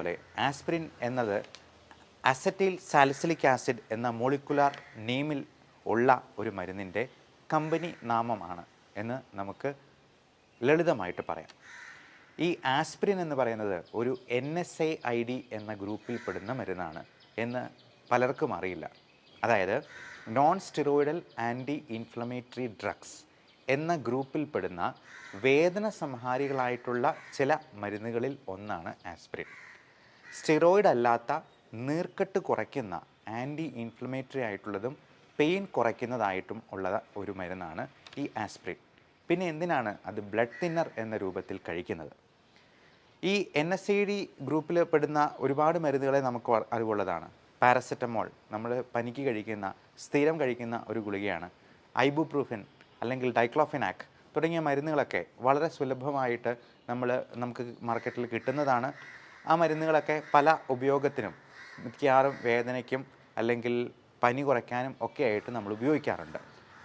പോലെ ആസ്പിരിൻ എന്നത് acetyl salicylic acid എന്ന മോളിക്കുലാർ നെയിമിൽ ഉള്ള ഒരു മരുന്നിന്റെ കമ്പനി നാമമാണ് എന്ന് നമുക്ക് ലളിതമായിട്ട് പറയാം. ഈ ആസ്പിരിൻ എന്ന് പറയുന്നത് ഒരു N S I I D എന്ന ഗ്രൂപ്പിൽ പെടുന്ന മരുന്നാണ് എന്ന് പലർക്കും അറിയില്ല. അതായത് non steroidal anti inflammatory drugs എന്ന ഗ്രൂപ്പിൽ പെടുന്ന വേദന സംഹാരികളായിട്ടുള്ള ചില മരുന്നുകളിൽ ഒന്നാണ് ആസ്പിരിൻ. സ്റ്റിറോയിഡ് അല്ലാത്ത നീർക്കെട്ട് കുറയ്ക്കുന്ന ആന്റി ഇൻഫ്ലമേറ്ററി ആയിട്ടുള്ളതും പെയിൻ കുറയ്ക്കുന്നതായിട്ടും ഉള്ള ഒരു മരുന്നാണ് ഈ ആസ്പ്രിൻ പിന്നെ എന്തിനാണ് അത് ബ്ലഡ് തിന്നർ എന്ന രൂപത്തിൽ കഴിക്കുന്നത്? ഈ എൻ എസ് ഐ ഡി ഗ്രൂപ്പിൽ പെടുന്ന ഒരുപാട് മരുന്നുകളെ നമുക്ക് അറിവുള്ളതാണ്. പാരസെറ്റമോൾ നമ്മൾ പനിക്ക് കഴിക്കുന്ന സ്ഥിരം കഴിക്കുന്ന ഒരു ഗുളികയാണ്. ഐബുപ്രൂഫിൻ അല്ലെങ്കിൽ ഡൈക്ലോഫിനാക് തുടങ്ങിയ മരുന്നുകളൊക്കെ വളരെ സുലഭമായിട്ട് നമ്മൾ നമുക്ക് മാർക്കറ്റിൽ കിട്ടുന്നതാണ്. ആ മരുന്നുകളൊക്കെ പല ഉപയോഗത്തിനും മിക്കവാറും വേദനയ്ക്കും അല്ലെങ്കിൽ പനി കുറയ്ക്കാനും ഒക്കെ ആയിട്ട് നമ്മൾ ഉപയോഗിക്കാറുണ്ട്.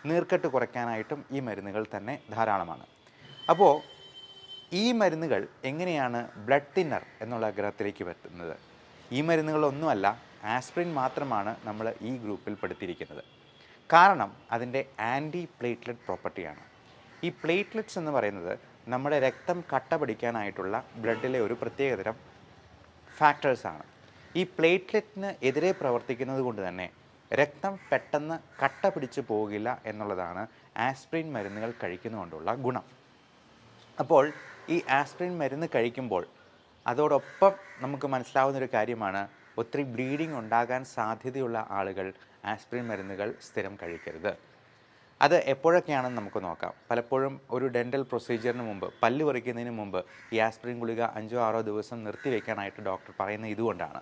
നീർക്കെട്ട് കുറയ്ക്കാനായിട്ടും ഈ മരുന്നുകൾ തന്നെ ധാരാളമാണ്. അപ്പോൾ ഈ മരുന്നുകൾ എങ്ങനെയാണ് ബ്ലഡ് തിന്നർ എന്നുള്ള ഗ്രഹത്തിലേക്ക് വരുത്തുന്നത് ഈ മരുന്നുകളൊന്നുമല്ല ആസ്പിരിൻ മാത്രമാണ് നമ്മൾ ഈ ഗ്രൂപ്പിൽ പെടുത്തിയിരിക്കുന്നത്. കാരണം അതിന്റെ ആന്റി പ്ലേറ്റ്ലെറ്റ് പ്രോപ്പർട്ടിയാണ്. ഈ പ്ലേറ്റ്ലെറ്റ്സ് എന്ന് പറയുന്നത് നമ്മുടെ രക്തം കട്ട പിടിക്കാനായിട്ടുള്ള ബ്ലഡിലെ ഒരു പ്രത്യേകതരം ഫാക്ടേഴ്സാണ് ഈ പ്ലേറ്റ്ലെറ്റിന് എതിരെ പ്രവർത്തിക്കുന്നത് കൊണ്ട് തന്നെ രക്തം പെട്ടെന്ന് കട്ട പിടിച്ചു പോകില്ല എന്നുള്ളതാണ് ആസ്പിരിൻ മരുന്നുകൾ കഴിക്കുന്നതുകൊണ്ടുള്ള ഗുണം. അപ്പോൾ ഈ ആസ്പിരിൻ മരുന്ന് കഴിക്കുമ്പോൾ അതോടൊപ്പം നമുക്ക് മനസ്സിലാവുന്ന ഒരു കാര്യമാണ് ഒത്തിരി ബ്ലീഡിംഗ് ഉണ്ടാകാൻ സാധ്യതയുള്ള ആളുകൾ ആസ്പിരിൻ മരുന്നുകൾ സ്ഥിരം കഴിക്കരുത്. അത് എപ്പോഴൊക്കെയാണെന്ന് നമുക്ക് നോക്കാം. പലപ്പോഴും ഒരു ഡെന്റൽ പ്രൊസീജിയറിന് മുമ്പ് പല്ല് പറിക്കുന്നതിന് മുമ്പ് ഈ ആസ്പിരിൻ ഗുളിക അഞ്ചോ ആറോ ദിവസം നിർത്തി വെക്കാനായിട്ട് ഡോക്ടർ പറയുന്നത് ഇതുകൊണ്ടാണ്.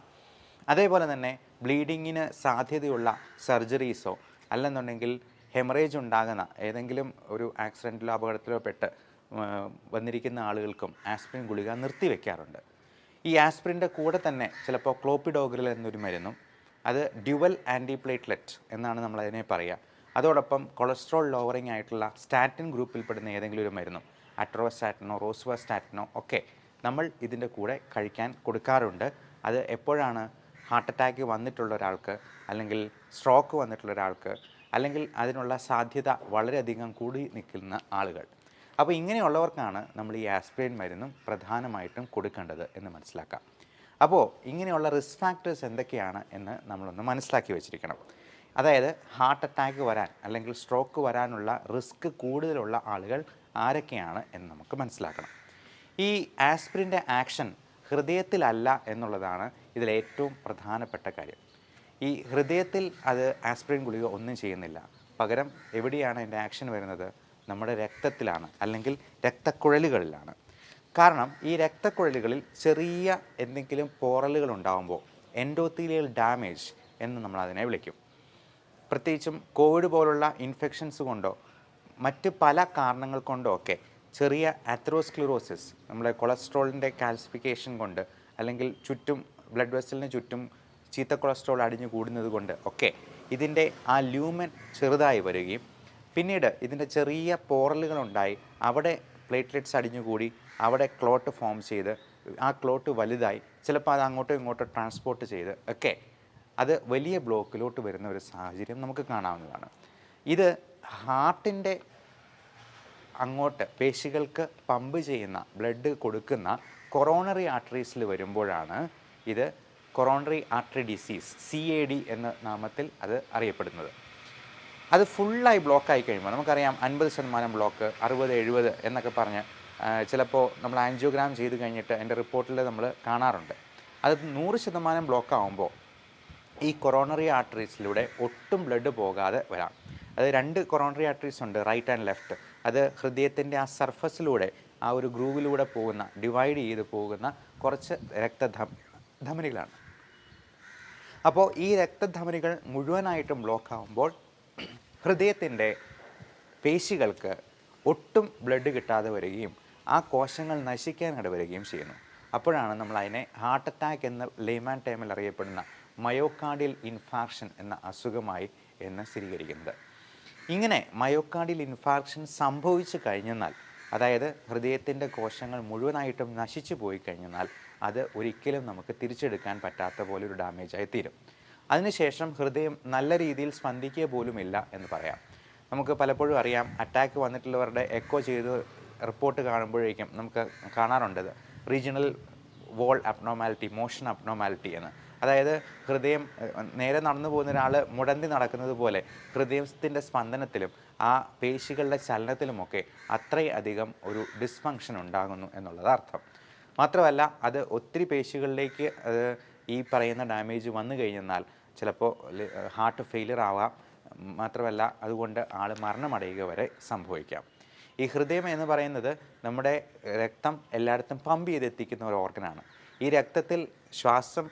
അതേപോലെ തന്നെ ബ്ലീഡിങ്ങിന് സാധ്യതയുള്ള സർജറീസോ അല്ലെന്നുണ്ടെങ്കിൽ ഹെമറേജ് ഉണ്ടാകുന്ന ഏതെങ്കിലും ഒരു ആക്സിഡന്റിലോ അപകടത്തിലോ പെട്ട് വന്നിരിക്കുന്ന ആളുകൾക്കും ആസ്പിരിൻ ഗുളിക നിർത്തി വെക്കാറുണ്ട്. ഈ ആസ്പിരിന്റെ കൂടെ തന്നെ ചിലപ്പോൾ ക്ലോപ്പിഡോഗ്രൽ എന്നൊരു മരുന്നും അത് ഡ്യുവൽ ആന്റിപ്ലേറ്റ്ലെറ്റ് എന്നാണ് നമ്മളതിനെ പറയുക. അതോടൊപ്പം കൊളസ്ട്രോൾ ലോവറിംഗ് ആയിട്ടുള്ള സ്റ്റാറ്റിൻ ഗ്രൂപ്പിൽപ്പെടുന്ന ഏതെങ്കിലും ഒരു മരുന്നും അട്രോസ്റ്റാറ്റിനോ റോസ്വാസ്റ്റാറ്റിനോ ഒക്കെ നമ്മൾ ഇതിന്റെ കൂടെ കഴിക്കാൻ കൊടുക്കാറുണ്ട്. അത് എപ്പോഴാണ് ഹാർട്ട് അറ്റാക്ക് വന്നിട്ടുള്ള ഒരാൾക്ക് അല്ലെങ്കിൽ സ്ട്രോക്ക് വന്നിട്ടുള്ള ഒരാൾക്ക് അല്ലെങ്കിൽ അതിനുള്ള സാധ്യത വളരെയധികം കൂടി നിൽക്കുന്ന ആളുകൾ. അപ്പോൾ ഇങ്ങനെയുള്ളവർക്കാണ് നമ്മൾ ഈ ആസ്പിരിൻ മരുന്നും പ്രധാനമായിട്ടും കൊടുക്കേണ്ടത് എന്ന് മനസ്സിലാക്കാം. അപ്പോൾ ഇങ്ങനെയുള്ള റിസ്ക് ഫാക്ടേഴ്സ് എന്തൊക്കെയാണ് എന്ന് നമ്മളൊന്ന് മനസ്സിലാക്കി വെച്ചിരിക്കണം. അതായത് ഹാർട്ട് അറ്റാക്ക് വരാൻ അല്ലെങ്കിൽ സ്ട്രോക്ക് വരാനുള്ള റിസ്ക് കൂടുതലുള്ള ആളുകൾ ആരൊക്കെയാണ് എന്ന് നമുക്ക് മനസ്സിലാക്കണം. ഈ ആസ്പിരിന്റെ ആക്ഷൻ ഹൃദയത്തിലല്ല എന്നുള്ളതാണ് ഇതിലേറ്റവും പ്രധാനപ്പെട്ട കാര്യം. ഈ ഹൃദയത്തിൽ അത് ആസ്പിരിൻ ഗുളിക ഒന്നും ചെയ്യുന്നില്ല. പകരം എവിടെയാണ് അതിന്റെ ആക്ഷൻ വരുന്നത്? നമ്മുടെ രക്തത്തിലാണ് അല്ലെങ്കിൽ രക്തക്കുഴലുകളിലാണ്. കാരണം ഈ രക്തക്കുഴലുകളിൽ ചെറിയ എന്തെങ്കിലും പോറലുകൾ ഉണ്ടാകുമ്പോൾ എൻഡോത്തീലിയൽ ഡാമേജ് എന്ന് നമ്മൾ അതിനെ വിളിക്കും. പ്രത്യേകിച്ചും കോവിഡ് പോലുള്ള ഇൻഫെക്ഷൻസ് കൊണ്ടോ മറ്റ് പല കാരണങ്ങൾ കൊണ്ടോ ഒക്കെ ചെറിയ ആത്രോസ്ക്ലിറോസിസ് നമ്മളെ കൊളസ്ട്രോളിന്റെ കാൽസിഫിക്കേഷൻ കൊണ്ട് അല്ലെങ്കിൽ ചുറ്റും ബ്ലഡ് വെസലിന് ചുറ്റും ചീത്ത കൊളസ്ട്രോൾ അടിഞ്ഞു കൂടുന്നത് കൊണ്ട് ഒക്കെ ഇതിന്റെ ആ ല്യൂമൻ ചെറുതായി വരികയും പിന്നീട് ഇതിന്റെ ചെറിയ പോറലുകളുണ്ടായി അവിടെ പ്ലേറ്റ്ലെറ്റ്സ് അടിഞ്ഞുകൂടി അവിടെ ക്ലോട്ട് ഫോം ചെയ്ത് ആ ക്ലോട്ട് വലുതായി ചിലപ്പോൾ അത് അങ്ങോട്ടും ഇങ്ങോട്ടും ട്രാൻസ്പോർട്ട് ചെയ്ത് ഒക്കെ അത് വലിയ ബ്ലോക്കിലോട്ട് വരുന്ന ഒരു സാഹചര്യം നമുക്ക് കാണാവുന്നതാണ്. ഇത് ഹാർട്ടിന്റെ അങ്ങോട്ട് പേശികൾക്ക് പമ്പ് ചെയ്യുന്ന ബ്ലഡ് കൊടുക്കുന്ന കൊറോണറി ആർട്ടറീസിൽ വരുമ്പോഴാണ് ഇത് coronary artery disease C A D എന്ന നാമത്തിൽ അത് അറിയപ്പെടുന്നത്. അത് ഫുള്ളായി ബ്ലോക്കായി കഴിയുമ്പോൾ നമുക്കറിയാം അൻപത് ശതമാനം ബ്ലോക്ക് അറുപത് എഴുപത് എന്നൊക്കെ പറഞ്ഞ് ചിലപ്പോൾ നമ്മൾ ആൻജിയോഗ്രാം ചെയ്ത് കഴിഞ്ഞിട്ട് എന്റെ റിപ്പോർട്ടിൽ നമ്മൾ കാണാറുണ്ട്. അത് നൂറ് ശതമാനം ബ്ലോക്ക് ആകുമ്പോൾ ഈ കൊറോണറി ആർട്ടറീസിലൂടെ ഒട്ടും ബ്ലഡ് പോകാതെ വരാം. അത് രണ്ട് കൊറോണറി ആർട്ടറീസ് ഉണ്ട് റൈറ്റ് ആൻഡ് ലെഫ്റ്റ് അത് ഹൃദയത്തിന്റെ ആ സർഫസിലൂടെ ആ ഒരു ഗ്രൂവിലൂടെ പോകുന്ന ഡിവൈഡ് ചെയ്ത് പോകുന്ന കുറച്ച് രക്തധം ധമനികളാണ്. അപ്പോൾ ഈ രക്തധമനികൾ മുഴുവനായിട്ടും ബ്ലോക്ക് ആകുമ്പോൾ ഹൃദയത്തിന്റെ പേശികൾക്ക് ഒട്ടും ബ്ലഡ് കിട്ടാതെ വരികയും ആ കോശങ്ങൾ നശിക്കാൻ ഇടവരികയും ചെയ്യുന്നു. അപ്പോഴാണ് നമ്മൾ അതിനെ ഹാർട്ട് അറ്റാക്ക് എന്ന ലേമാൻ ടൈമിൽ അറിയപ്പെടുന്ന മയോകാർഡിയൽ ഇൻഫാക്ഷൻ എന്ന അസുഖമായി എന്ന് സ്ഥിരീകരിക്കുന്നത്. ഇങ്ങനെ മയോകാർഡിയൽ ഇൻഫാക്ഷൻ സംഭവിച്ചു കഴിഞ്ഞെന്നാൽ അതായത് ഹൃദയത്തിന്റെ കോശങ്ങൾ മുഴുവനായിട്ടും നശിച്ചു പോയി കഴിഞ്ഞെന്നാൽ അത് ഒരിക്കലും നമുക്ക് തിരിച്ചെടുക്കാൻ പറ്റാത്ത പോലെ ഒരു ഡാമേജായി തീരും. അതിനുശേഷം ഹൃദയം നല്ല രീതിയിൽ സ്പന്ദിക്കുക പോലുമില്ല എന്ന് പറയാം. നമുക്ക് പലപ്പോഴും അറിയാം അറ്റാക്ക് വന്നിട്ടുള്ളവരുടെ എക്കോ ചെയ്ത് റിപ്പോർട്ട് കാണുമ്പോഴേക്കും നമുക്ക് കാണാറുണ്ടത് regional wall abnormality motion abnormality എന്ന്. അതായത് ഹൃദയം നേരെ നടന്നു പോകുന്ന ഒരാൾ മുടന്തി നടക്കുന്നത് പോലെ ഹൃദയത്തിന്റെ സ്പന്ദനത്തിലും ആ പേശികളുടെ ചലനത്തിലുമൊക്കെ അത്രയധികം ഒരു ഡിസ്ഫങ്ഷൻ ഉണ്ടാകുന്നു എന്നുള്ളത് അർത്ഥം. മാത്രമല്ല അത് ഒത്തിരി പേശികളിലേക്ക് ഈ പറയുന്ന ഡാമേജ് വന്നു കഴിഞ്ഞെന്നാൽ ചിലപ്പോൾ ഹാർട്ട് ഫെയിലിയർ ആവാം. മാത്രമല്ല അതുകൊണ്ട് ആൾ മരണമടയുക വരെ സംഭവിക്കാം. ഈ ഹൃദയം എന്ന് പറയുന്നത് നമ്മുടെ രക്തം എല്ലായിടത്തും പമ്പ് ചെയ്തെത്തിക്കുന്ന ഒരു ഓർഗനാണ് ഈ രക്തത്തിൽ ശ്വാസം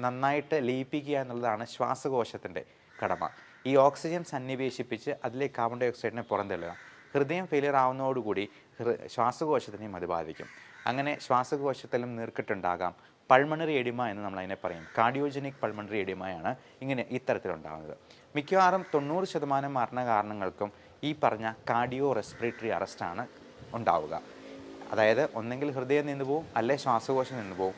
നന്നായിട്ട് ലയിപ്പിക്കുക എന്നുള്ളതാണ് ശ്വാസകോശത്തിന്റെ കടമ. ഈ ഓക്സിജൻ സന്നിവേശിപ്പിച്ച് അതിലെ കാർബൺ ഡൈ ഓക്സൈഡിനെ പുറന്തള്ളുക. ഹൃദയം ഫെയിലിയർ ആവുന്നതോടുകൂടി ശ്വാസകോശത്തിനെയും അത് ബാധിക്കും. അങ്ങനെ ശ്വാസകോശത്തിലും നീർക്കെട്ടുണ്ടാകാം. പൾമണറി എഡിമ എന്ന് നമ്മൾ അതിനെ പറയും. കാർഡിയോജനിക് പൾമണറി എഡിമയാണ് ഇങ്ങനെ ഇത്തരത്തിലുണ്ടാകുന്നത് മിക്കവാറും തൊണ്ണൂറ് ശതമാനം മരണകാരണങ്ങൾക്കും ഈ പറഞ്ഞ കാർഡിയോ റെസ്പിറേറ്ററി അറസ്റ്റാണ് ഉണ്ടാവുക. അതായത് ഒന്നെങ്കിൽ ഹൃദയം നിന്ന് പോവും അല്ലെ ശ്വാസകോശം നിന്ന് പോവും.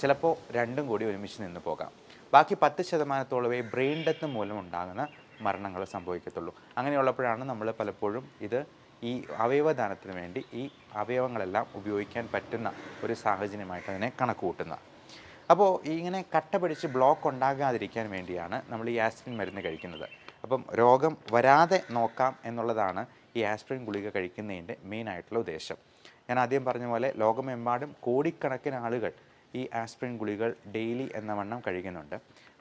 ചിലപ്പോൾ രണ്ടും കൂടി ഒരുമിച്ച് നിന്ന് പോകാം. ബാക്കി പത്ത് ശതമാനത്തോളമേ ബ്രെയിൻ ഡെത്ത് മൂലം ഉണ്ടാകുന്ന മരണങ്ങൾ സംഭവിക്കത്തുള്ളൂ. അങ്ങനെയുള്ളപ്പോഴാണ് നമ്മൾ പലപ്പോഴും ഇത് ഈ അവയവദാനത്തിന് വേണ്ടി ഈ അവയവങ്ങളെല്ലാം ഉപയോഗിക്കാൻ പറ്റുന്ന ഒരു സാഹചര്യമായിട്ട് അതിനെ കണക്ക് കൂട്ടുന്നത് അപ്പോൾ ഇങ്ങനെ കട്ട പിടിച്ച് ബ്ലോക്ക് ഉണ്ടാകാതിരിക്കാൻ വേണ്ടിയാണ് നമ്മൾ ഈ ആസ്പിരിൻ മരുന്ന് കഴിക്കുന്നത്. അപ്പം രോഗം വരാതെ നോക്കാം എന്നുള്ളതാണ് ഈ ആസ്പിരിൻ ഗുളിക കഴിക്കുന്നതിന്റെ മെയിൻ ആയിട്ടുള്ള ഉദ്ദേശം. ഞാൻ ആദ്യം പറഞ്ഞ പോലെ ലോകമെമ്പാടും കോടിക്കണക്കിന് ആളുകൾ ഈ ആസ്പിരിൻ ഗുളികൾ ഡെയിലി എന്ന വണ്ണം കഴിക്കുന്നുണ്ട്.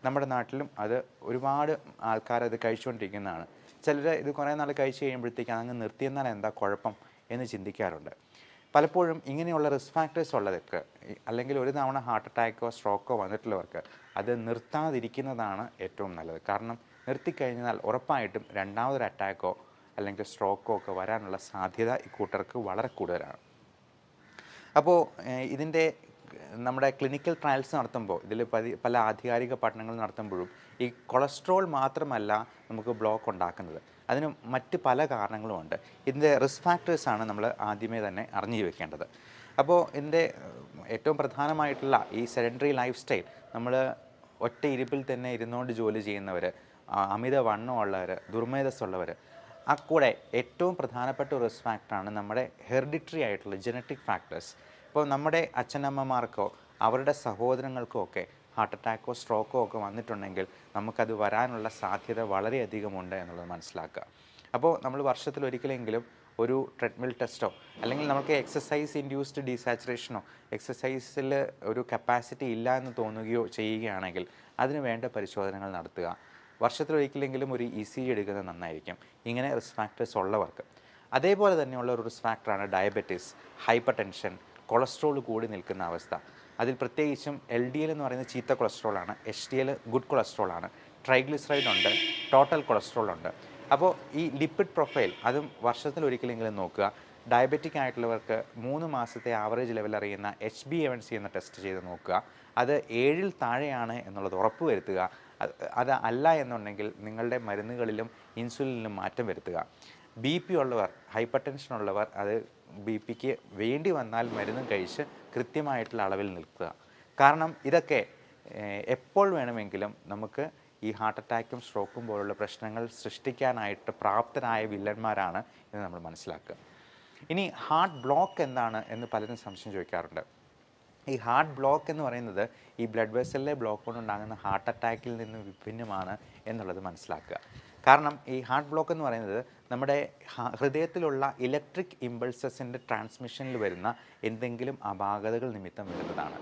നമ്മുടെ നാട്ടിലും അത് ഒരുപാട് ആൾക്കാർ അത് കഴിച്ചുകൊണ്ടിരിക്കുന്നതാണ്. ചിലർ ഇത് കുറേ നാൾ കഴിച്ച് കഴിയുമ്പോഴത്തേക്ക് അങ്ങ് നിർത്തിയെന്നാൽ എന്താ കുഴപ്പം എന്ന് ചിന്തിക്കാറുണ്ട്. പലപ്പോഴും ഇങ്ങനെയുള്ള റിസ്ക് ഫാക്ടേഴ്സ് ഉള്ളവർക്ക് അല്ലെങ്കിൽ ഒരു തവണ ഹാർട്ട് അറ്റാക്കോ സ്ട്രോക്കോ വന്നിട്ടുള്ളവർക്ക് അത് നിർത്താതിരിക്കുന്നതാണ് ഏറ്റവും നല്ലത്. കാരണം നിർത്തിക്കഴിഞ്ഞാൽ ഉറപ്പായിട്ടും രണ്ടാമതൊരു അറ്റാക്കോ അല്ലെങ്കിൽ സ്ട്രോക്കോ ഒക്കെ വരാനുള്ള സാധ്യത ഈ കൂട്ടർക്ക് വളരെ കൂടുതലാണ്. അപ്പോൾ ഇതിന്റെ നമ്മുടെ ക്ലിനിക്കൽ ട്രയൽസ് നടത്തുമ്പോൾ ഇതിൽ പല ആധികാരിക പഠനങ്ങൾ നടത്തുമ്പോഴും ഈ കൊളസ്ട്രോൾ മാത്രമല്ല നമുക്ക് ബ്ലോക്ക് ഉണ്ടാക്കുന്നത്. അതിന് മറ്റ് പല കാരണങ്ങളുമുണ്ട് ഇതിന്റെ റിസ്ക് ഫാക്ടേഴ്സാണ് നമ്മൾ ആദ്യമേ തന്നെ അറിഞ്ഞു വെക്കേണ്ടത്. അപ്പോൾ ഇതിന്റെ ഏറ്റവും പ്രധാനമായിട്ടുള്ള ഈ സെഡൻഡറി ലൈഫ് സ്റ്റൈൽ നമ്മൾ ഒറ്റ ഇരിപ്പിൽ തന്നെ ഇരുന്നുകൊണ്ട് ജോലി ചെയ്യുന്നവർ അമിത വണ്ണമുള്ളവർ ദുർമേധസ്സുള്ളവർ ആ കൂടെ ഏറ്റവും പ്രധാനപ്പെട്ട റിസ്ക് ഫാക്ടറാണ് നമ്മുടെ ഹെറിഡിറ്ററി ആയിട്ടുള്ള ജനറ്റിക് ഫാക്ടേഴ്സ് ഇപ്പോൾ നമ്മുടെ അച്ഛനമ്മമാർക്കോ അവരുടെ സഹോദരങ്ങൾക്കോ ഒക്കെ ഹാർട്ട് അറ്റാക്കോ സ്ട്രോക്കോ ഒക്കെ വന്നിട്ടുണ്ടെങ്കിൽ നമുക്കത് വരാനുള്ള സാധ്യത വളരെയധികമുണ്ട് എന്നുള്ളത് മനസ്സിലാക്കുക. അപ്പോൾ നമ്മൾ വർഷത്തിൽ ഒരിക്കലെങ്കിലും ഒരു ട്രെഡ്മിൽ ടെസ്റ്റോ അല്ലെങ്കിൽ നമുക്ക് എക്സസൈസ് ഇൻഡ്യൂസ്ഡ് ഡീസാച്ചുറേഷനോ എക്സസൈസിൽ ഒരു കപ്പാസിറ്റി ഇല്ല എന്ന് തോന്നുകയോ ചെയ്യുകയാണെങ്കിൽ അതിന് വേണ്ട പരിശോധനകൾ നടത്തുക. വർഷത്തിലൊരിക്കലെങ്കിലും ഒരു ഇ സി ജി എടുക്കുന്നത് നന്നായിരിക്കും. ഇങ്ങനെ റിസ്ക് ഫാക്ടേഴ്സ് ഉള്ളവർക്ക്. അതേപോലെ തന്നെയുള്ള ഒരു റിസ്ക് ഫാക്ടറാണ് ഡയബറ്റീസ് ഹൈപ്പർ ടെൻഷൻ കൊളസ്ട്രോൾ കൂടി നിൽക്കുന്ന അവസ്ഥ. അതിൽ പ്രത്യേകിച്ചും എൽ ഡി എൽ എന്ന് പറയുന്ന ചീത്ത കൊളസ്ട്രോളാണ് എച്ച് ഡി എൽ ഗുഡ് കൊളസ്ട്രോളാണ് ട്രൈഗ്ലിസറൈഡ് ഉണ്ട് ടോട്ടൽ കൊളസ്ട്രോൾ ഉണ്ട്. അപ്പോൾ ഈ ലിപ്പിഡ് പ്രൊഫൈൽ അതും വർഷത്തിൽ ഒരിക്കലെങ്കിലും നോക്കുക. ഡയബറ്റിക് ആയിട്ടുള്ളവർക്ക് മൂന്ന് മാസത്തെ ആവറേജ് ലെവൽ അറിയുന്ന H B A one C എന്ന ടെസ്റ്റ് ചെയ്ത് നോക്കുക. അത് ഏഴിൽ താഴെയാണ് എന്നുള്ളത് ഉറപ്പ് വരുത്തുക. അത് അല്ല എന്നുണ്ടെങ്കിൽ നിങ്ങളുടെ മരുന്നുകളിലും ഇൻസുലിനിലും മാറ്റം വരുത്തുക. ബി പി ഉള്ളവർ ഹൈപ്പർ ടെൻഷൻ ഉള്ളവർ അത് ബി പിക്ക് വേണ്ടി വന്നാൽ മരുന്നും കഴിച്ച് കൃത്യമായിട്ടുള്ള അളവിൽ നിൽക്കുക. കാരണം ഇതൊക്കെ എപ്പോൾ വേണമെങ്കിലും നമുക്ക് ഈ ഹാർട്ട് അറ്റാക്കും സ്ട്രോക്കും പോലുള്ള പ്രശ്നങ്ങൾ സൃഷ്ടിക്കാനായിട്ട് പ്രാപ്തരായ വില്ലന്മാരാണ് എന്ന് നമ്മൾ മനസ്സിലാക്കുക. ഇനി ഹാർട്ട് ബ്ലോക്ക് എന്താണ് എന്ന് പലരും സംശയം ചോദിക്കാറുണ്ട്. ഈ ഹാർട്ട് ബ്ലോക്ക് എന്ന് പറയുന്നത് ഈ ബ്ലഡ് വെസലിലെ ബ്ലോക്ക് കൊണ്ടുണ്ടാകുന്ന ഹാർട്ട് അറ്റാക്കിൽ നിന്ന് വിഭിന്നമാണ് എന്നുള്ളത് മനസ്സിലാക്കുക. കാരണം ഈ ഹാർട്ട് ബ്ലോക്ക് എന്ന് പറയുന്നത് നമ്മുടെ ഹൃദയത്തിലുള്ള ഇലക്ട്രിക് ഇമ്പൾസസിന്റെ ട്രാൻസ്മിഷനിൽ വരുന്ന എന്തെങ്കിലും അപാകതകൾ നിമിത്തം വരുന്നതാണ്.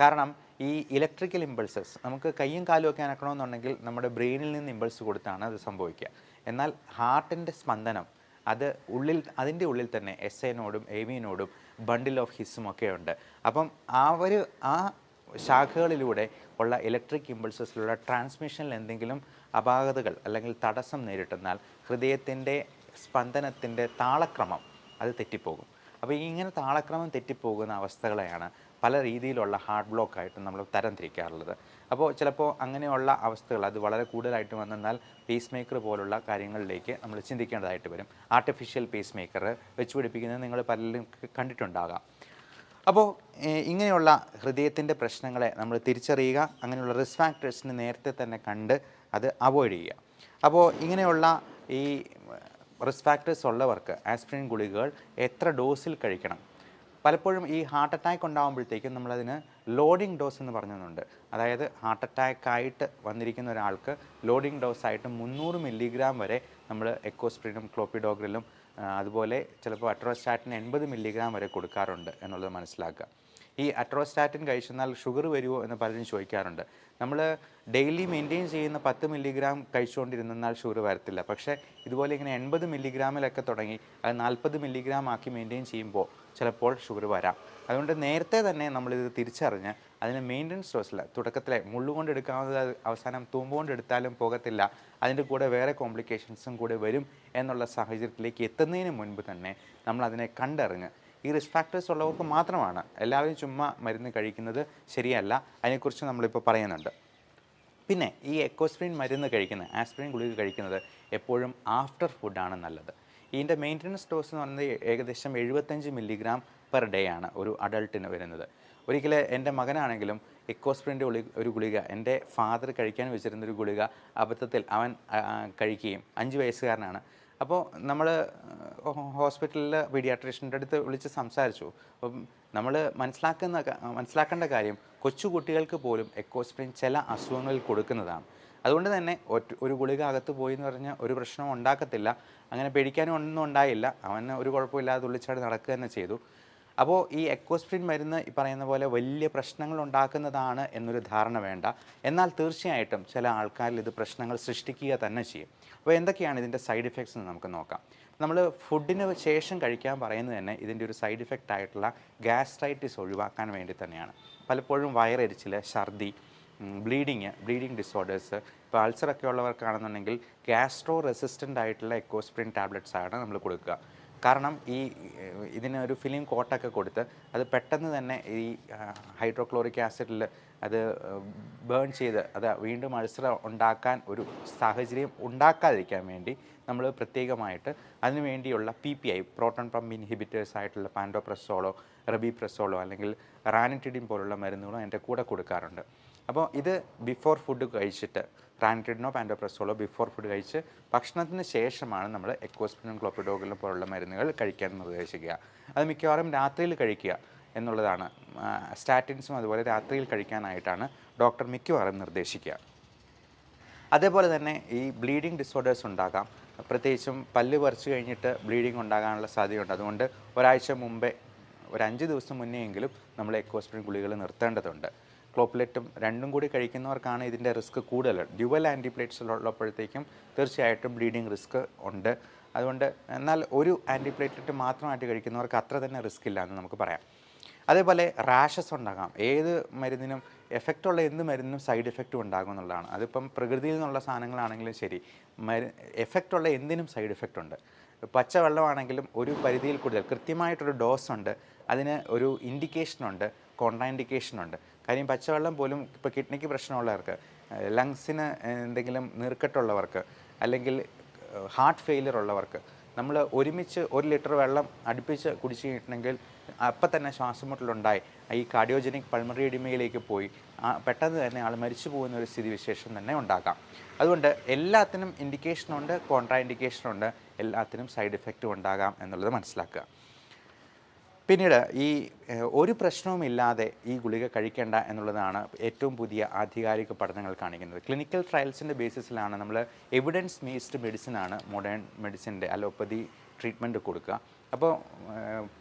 കാരണം ഈ ഇലക്ട്രിക്കൽ ഇമ്പൾസസ് നമുക്ക് കയ്യും കാലും ഒക്കെ അനക്കണമെന്നുണ്ടെങ്കിൽ നമ്മുടെ ബ്രെയിനിൽ നിന്ന് ഇമ്പൾസ് കൊടുത്താണ് അത് സംഭവിക്കുക. എന്നാൽ ഹാർട്ടിന്റെ സ്പന്ദനം അത് ഉള്ളിൽ അതിന്റെ ഉള്ളിൽ തന്നെ എസ് എനോടും എ വിനോടും ബണ്ടിൽ ഓഫ് ഹിസ്സും ഒക്കെ ഉണ്ട്. അപ്പം ആ ഒരു ആ ശാഖകളിലൂടെ ഉള്ള ഇലക്ട്രിക് ഇമ്പൾസസിലുള്ള ട്രാൻസ്മിഷനിൽ എന്തെങ്കിലും അപാകതകൾ അല്ലെങ്കിൽ തടസ്സം നേരിട്ടെന്നാൽ ഹൃദയത്തിന്റെ സ്പന്ദനത്തിന്റെ താളക്രമം അത് തെറ്റിപ്പോകും. അപ്പോൾ ഇങ്ങനെ താളക്രമം തെറ്റിപ്പോകുന്ന അവസ്ഥകളെയാണ് പല രീതിയിലുള്ള ഹാർട്ട് ബ്ലോക്ക് ആയിട്ട് നമ്മൾ തരംതിരിക്കാറുള്ളത്. അപ്പോൾ ചിലപ്പോൾ അങ്ങനെയുള്ള അവസ്ഥകൾ അത് വളരെ കൂടുതലായിട്ട് വന്നാൽ പേസ് മേക്കർ പോലുള്ള കാര്യങ്ങളിലേക്ക് നമ്മൾ ചിന്തിക്കേണ്ടതായിട്ട് വരും. ആർട്ടിഫിഷ്യൽ പേസ് മേക്കർ വെച്ച് പിടിപ്പിക്കുന്നത് നിങ്ങൾ പലരും കണ്ടിട്ടുണ്ടാകാം. അപ്പോൾ ഇങ്ങനെയുള്ള ഹൃദയത്തിന്റെ പ്രശ്നങ്ങളെ നമ്മൾ തിരിച്ചറിയുക അങ്ങനെയുള്ള റിസ്ക് ഫാക്ടേഴ്സിന് നേരത്തെ തന്നെ കണ്ട് അത് അവോയ്ഡ് ചെയ്യുക. അപ്പോൾ ഇങ്ങനെയുള്ള ഈ റിസ്ക് ഫാക്ടേഴ്സ് ഉള്ളവർക്ക് ആസ്പിരിൻ ഗുളികകൾ എത്ര ഡോസിൽ കഴിക്കണം? പലപ്പോഴും ഈ ഹാർട്ട് അറ്റാക്ക് ഉണ്ടാകുമ്പോഴത്തേക്കും നമ്മളതിന് ലോഡിംഗ് ഡോസ് എന്ന് പറഞ്ഞതുണ്ട് അതായത് ഹാർട്ട് അറ്റാക്ക് ആയിട്ട് വന്നിരിക്കുന്ന ഒരാൾക്ക് ലോഡിംഗ് ഡോസായിട്ട് മുന്നൂറ് മില്ലിഗ്രാം വരെ നമ്മൾ എക്കോസ്പ്രിനും ക്ലോപ്പിഡോഗ്രിലും അതുപോലെ ചിലപ്പോൾ അട്രോസ്റ്റാറ്റിന് എൺപത് മില്ലിഗ്രാം വരെ കൊടുക്കാറുണ്ട് എന്നുള്ളത് മനസ്സിലാക്കുക. ഈ അട്രോസ്റ്റാറ്റിൻ കഴിച്ചെന്നാൽ ഷുഗർ വരുമോ എന്ന് പലരും ചോദിക്കാറുണ്ട്. നമ്മൾ ഡെയിലി മെയിന്റെയിൻ ചെയ്യുന്ന പത്ത് മില്ലിഗ്രാം കഴിച്ചുകൊണ്ടിരുന്നാൽ ഷുഗർ വരത്തില്ല. പക്ഷേ ഇതുപോലെ ഇങ്ങനെ എൺപത് മില്ലിഗ്രാമിലൊക്കെ തുടങ്ങി അത് നാൽപ്പത് മില്ലിഗ്രാം ആക്കി മെയിന്റെയിൻ ചെയ്യുമ്പോൾ ചിലപ്പോൾ ഷുഗർ വരാം. അതുകൊണ്ട് നേരത്തെ തന്നെ നമ്മളിത് തിരിച്ചറിഞ്ഞ് അതിന് മെയിന്റനൻസ് ഡോസിൽ തുടക്കത്തിലെ മുള്ളുകൊണ്ട് എടുക്കാവുന്നത് അവസാനം തൂമ്പുകൊണ്ട് എടുത്താലും പോകത്തില്ല. അതിന്റെ കൂടെ വേറെ കോംപ്ലിക്കേഷൻസും കൂടെ വരും എന്നുള്ള സാഹചര്യത്തിലേക്ക് എത്തുന്നതിന് മുൻപ് തന്നെ നമ്മൾ അതിനെ കണ്ടറിഞ്ഞ് ഈ റിസ്ക് ഫാക്ടേഴ്സ് ഉള്ളവർക്ക് മാത്രമാണ്. എല്ലാവരും ചുമ്മാ മരുന്ന് കഴിക്കുന്നത് ശരിയല്ല. അതിനെക്കുറിച്ച് നമ്മളിപ്പോൾ പറയുന്നുണ്ട്. പിന്നെ ഈ എക്കോസ്പ്രിൻ മരുന്ന് കഴിക്കുന്നത് ആസ്പിരിൻ ഗുളിക കഴിക്കുന്നത് എപ്പോഴും ആഫ്റ്റർ ഫുഡാണ് നല്ലത്. ഇതിന്റെ മെയിന്റനൻസ് ഡോസ് എന്ന് പറയുന്നത് ഏകദേശം എഴുപത്തഞ്ച് മില്ലിഗ്രാം പെർ ഡേ ആണ് ഒരു അഡൾട്ടിന് വരുന്നത്. ഒരിക്കൽ എന്റെ മകനാണെങ്കിലും എക്കോസ്പ്രിന്റെ ഒരു ഗുളിക എന്റെ ഫാദർ കഴിക്കാൻ വെച്ചിരുന്നൊരു ഗുളിക അബദ്ധത്തിൽ അവൻ കഴിക്കുകയും അഞ്ച് വയസ്സുകാരനാണ്. അപ്പോൾ നമ്മൾ ഹോസ്പിറ്റലിൽ പീഡിയാട്രീഷ്യന്റെ അടുത്ത് വിളിച്ച് സംസാരിച്ചു. അപ്പം നമ്മൾ മനസ്സിലാക്കുന്ന മനസ്സിലാക്കേണ്ട കാര്യം കൊച്ചുകുട്ടികൾക്ക് പോലും എക്കോസ്പ്രിൻ ചില അസുഖങ്ങളിൽ കൊടുക്കുന്നതാണ്. അതുകൊണ്ട് തന്നെ ഒറ്റ ഒരു ഗുളിക അകത്ത് പോയി എന്ന് പറഞ്ഞാൽ ഒരു പ്രശ്നവും ഉണ്ടാക്കത്തില്ല. അങ്ങനെ പേടിക്കാനും ഒന്നും ഉണ്ടായില്ല. അവന് ഒരു കുഴപ്പമില്ലാതെ തുള്ളിച്ചാടി നടക്കുക തന്നെ ചെയ്തു. അപ്പോൾ ഈ എക്കോസ്പ്രിൻ മരുന്ന് ഈ പറയുന്ന പോലെ വലിയ പ്രശ്നങ്ങൾ ഉണ്ടാക്കുന്നതാണ് എന്നൊരു ധാരണ വേണ്ട. എന്നാൽ തീർച്ചയായിട്ടും ചില ആൾക്കാരിൽ ഇത് പ്രശ്നങ്ങൾ സൃഷ്ടിക്കുക തന്നെ ചെയ്യും. അപ്പോൾ എന്തൊക്കെയാണ് ഇതിന്റെ സൈഡ് ഇഫക്ട്സ് എന്ന് നമുക്ക് നോക്കാം. നമ്മൾ ഫുഡിന് ശേഷം കഴിക്കാൻ പറയുന്നത് തന്നെ ഇതിന്റെ ഒരു സൈഡ് ഇഫക്റ്റ് ആയിട്ടുള്ള ഗ്യാസ്ട്രൈറ്റിസ് ഒഴിവാക്കാൻ വേണ്ടി തന്നെയാണ്. പലപ്പോഴും വയറെരിച്ചിൽ ഛർദി ബ്ലീഡിങ് ബ്ലീഡിങ് ഡിസോർഡേഴ്സ് ഇപ്പോൾ അൾസറൊക്കെ ഉള്ളവർക്കാണെന്നുണ്ടെങ്കിൽ ഗ്യാസ്ട്രോ റെസിസ്റ്റന്റ് ആയിട്ടുള്ള എക്കോസ്പ്രിൻ ടാബ്ലറ്റ്സ് ആണ് നമ്മൾ കൊടുക്കുക. കാരണം ഈ ഇതിനൊരു ഫിലിം കോട്ടൊക്കെ കൊടുത്ത് അത് പെട്ടെന്ന് തന്നെ ഈ ഹൈഡ്രോക്ലോറിക് ആസിഡിൽ അത് ബേൺ ചെയ്ത് അത് വീണ്ടും അൾസർ ഉണ്ടാക്കാൻ ഒരു സാഹചര്യം ഉണ്ടാക്കാതിരിക്കാൻ വേണ്ടി നമ്മൾ പ്രത്യേകമായിട്ട് അതിനുവേണ്ടിയുള്ള P P I proton pump inhibitors ആയിട്ടുള്ള പാൻഡോപ്രസോളോ റബിപ്രസോളോ അല്ലെങ്കിൽ റാനിറ്റിഡിൻ പോലുള്ള മരുന്നുകളോ എന്റെ കൂടെ കൊടുക്കാറുണ്ട്. അപ്പോൾ ഇത് ബിഫോർ ഫുഡ് കഴിച്ചിട്ട് റാനിറ്റിഡിനോ പാൻഡോപ്രസോളോ ബിഫോർ ഫുഡ് കഴിച്ച് ഭക്ഷണത്തിന് ശേഷമാണ് നമ്മൾ എക്കോസ്പിനും ക്ലോപ്പിഡോഗിലും പോലുള്ള മരുന്നുകൾ കഴിക്കാൻ നിർദ്ദേശിക്കുക അത് മിക്കവാറും രാത്രിയിൽ കഴിക്കുക എന്നുള്ളതാണ്. സ്റ്റാറ്റിൻസും അതുപോലെ രാത്രിയിൽ കഴിക്കാനായിട്ടാണ് ഡോക്ടർ മിക്കവാറും നിർദ്ദേശിക്കുക. അതേപോലെ തന്നെ ഈ ബ്ലീഡിങ് ഡിസോർഡേഴ്സ് ഉണ്ടാകാം. പ്രത്യേകിച്ചും പല്ല് പറിച്ചു കഴിഞ്ഞിട്ട് ബ്ലീഡിങ് ഉണ്ടാകാനുള്ള സാധ്യതയുണ്ട്. അതുകൊണ്ട് ഒരാഴ്ച മുമ്പേ ഒരു അഞ്ച് ദിവസം മുന്നേ എങ്കിലും നമ്മൾ എക്കോസ്പ്രിൻ ഗുളികൾ നിർത്തേണ്ടതുണ്ട്. ക്ലോപ്ലെറ്റും രണ്ടും കൂടി കഴിക്കുന്നവർക്കാണ് ഇതിന്റെ റിസ്ക് കൂടുതൽ. ഡ്യുവൽ ആന്റിപ്ലേറ്റ്സ് ഉള്ളപ്പോഴത്തേക്കും തീർച്ചയായിട്ടും ബ്ലീഡിങ് റിസ്ക് ഉണ്ട്. അതുകൊണ്ട് എന്നാൽ ഒരു ആന്റിപ്ലേറ്റ്ലെറ്റ് മാത്രമായിട്ട് കഴിക്കുന്നവർക്ക് അത്ര തന്നെ റിസ്ക് ഇല്ല എന്ന് നമുക്ക് പറയാം. അതേപോലെ റാഷസ് ഉണ്ടാകാം. ഏത് മരുന്നിനും എഫക്റ്റുള്ള എന്ത് മരുന്നിനും സൈഡ് എഫക്റ്റും ഉണ്ടാകും എന്നുള്ളതാണ്. അതിപ്പം പ്രകൃതിയിൽ നിന്നുള്ള സാധനങ്ങളാണെങ്കിലും ശരി. മരു എഫക്റ്റുള്ള എന്തിനും സൈഡ് എഫക്റ്റ് ഉണ്ട്. പച്ചവെള്ളമാണെങ്കിലും ഒരു പരിധിയിൽ കൂടുതൽ കൃത്യമായിട്ടൊരു ഡോസ് ഉണ്ട് അതിന് ഒരു ഇൻഡിക്കേഷനുണ്ട് ഉണ്ട്. കാര്യം പച്ചവെള്ളം പോലും ഇപ്പോൾ കിഡ്നിക്ക് പ്രശ്നമുള്ളവർക്ക് ലങ്സിന് എന്തെങ്കിലും നീർക്കെട്ടുള്ളവർക്ക് അല്ലെങ്കിൽ ഹാർട്ട് ഫെയിലിയർ ഉള്ളവർക്ക് നമ്മൾ ഒരുമിച്ച് ഒരു ലിറ്റർ വെള്ളം അടുപ്പിച്ച് കുടിച്ചു കഴിഞ്ഞിട്ടുണ്ടെങ്കിൽ അപ്പം തന്നെ ശ്വാസമുട്ടലുണ്ടായി. ഈ കാർഡിയോജനിക് പൾമറി എഡിമയിലേക്ക് പോയി പെട്ടെന്ന് തന്നെ ആൾ മരിച്ചു പോകുന്ന ഒരു സ്ഥിതിവിശേഷം തന്നെ ഉണ്ടാക്കാം അതുകൊണ്ട് എല്ലാത്തിനും ഇൻഡിക്കേഷനുണ്ട് കോൺട്രാ ഇൻഡിക്കേഷനുണ്ട് എല്ലാത്തിനും സൈഡ് എഫക്റ്റും ഉണ്ടാകാം എന്നുള്ളത് മനസ്സിലാക്കുക. പിന്നീട് ഈ ഒരു പ്രശ്നവുമില്ലാതെ ഈ ഗുളിക കഴിക്കേണ്ട എന്നുള്ളതാണ് ഏറ്റവും പുതിയ ആധികാരിക പഠനങ്ങൾ കാണിക്കുന്നത്. ക്ലിനിക്കൽ ട്രയൽസിന്റെ ബേസിസിലാണ് നമ്മൾ എവിഡൻസ് ബേസ്ഡ് മെഡിസിനാണ് മോഡേൺ മെഡിസിന്റെ അലോപ്പതി ട്രീറ്റ്മെന്റ് കൊടുക്കുക. അപ്പോൾ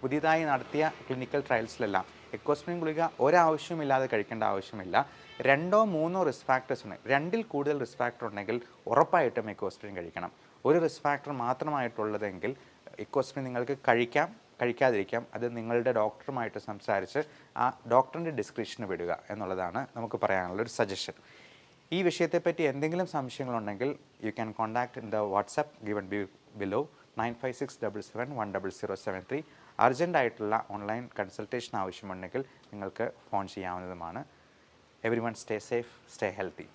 പുതിയതായി നടത്തിയ ക്ലിനിക്കൽ ട്രയൽസിലെല്ലാം എക്കോസ്മിൻ ഗുളിക ഒരാവശ്യമില്ലാതെ കഴിക്കേണ്ട ആവശ്യമില്ല. രണ്ടോ മൂന്നോ റിസ്ക് ഫാക്ടേഴ്സ് ഉണ്ട്. രണ്ടിൽ കൂടുതൽ റിസ്ക് ഫാക്ടർ ഉണ്ടെങ്കിൽ ഉറപ്പായിട്ടും എക്കോസ്ട്രീൻ കഴിക്കണം. ഒരു റിസ്ക് ഫാക്ടർ മാത്രമായിട്ടുള്ളതെങ്കിൽ എക്കോസ്ട്രീൻ നിങ്ങൾക്ക് കഴിക്കാം കഴിക്കാതിരിക്കാം. അത് നിങ്ങളുടെ ഡോക്ടറുമായിട്ട് സംസാരിച്ച് ആ ഡോക്ടറിന്റെ ഡിസ്ക്രിപ്ഷന് വിടുക എന്നുള്ളതാണ് നമുക്ക് പറയാനുള്ള ഒരു സജഷൻ ഈ വിഷയത്തെപ്പറ്റി എന്തെങ്കിലും സംശയങ്ങളുണ്ടെങ്കിൽ you can contact in the WhatsApp given be below nine five six double seven one double zero seven three അർജന്റായിട്ടുള്ള online consultation ആവശ്യമുണ്ടെങ്കിൽ നിങ്ങൾക്ക് ഫോൺ ചെയ്യാവുന്നതുമാണ്. Everyone stay safe, stay healthy.